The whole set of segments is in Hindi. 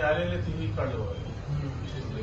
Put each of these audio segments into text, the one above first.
आलेले तेही काढलं बघा. शिजले.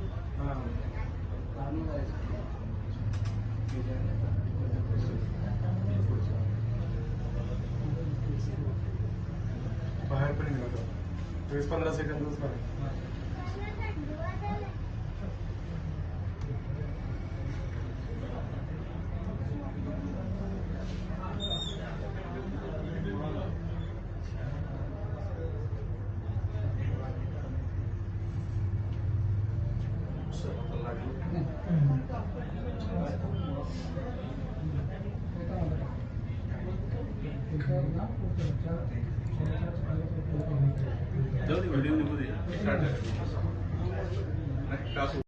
पण निघालो वीस पंधरा सेकंदच नाही स्वयंपाकाला लागलं. जाऊ दे व्हिडिओ निघू दे काढलं.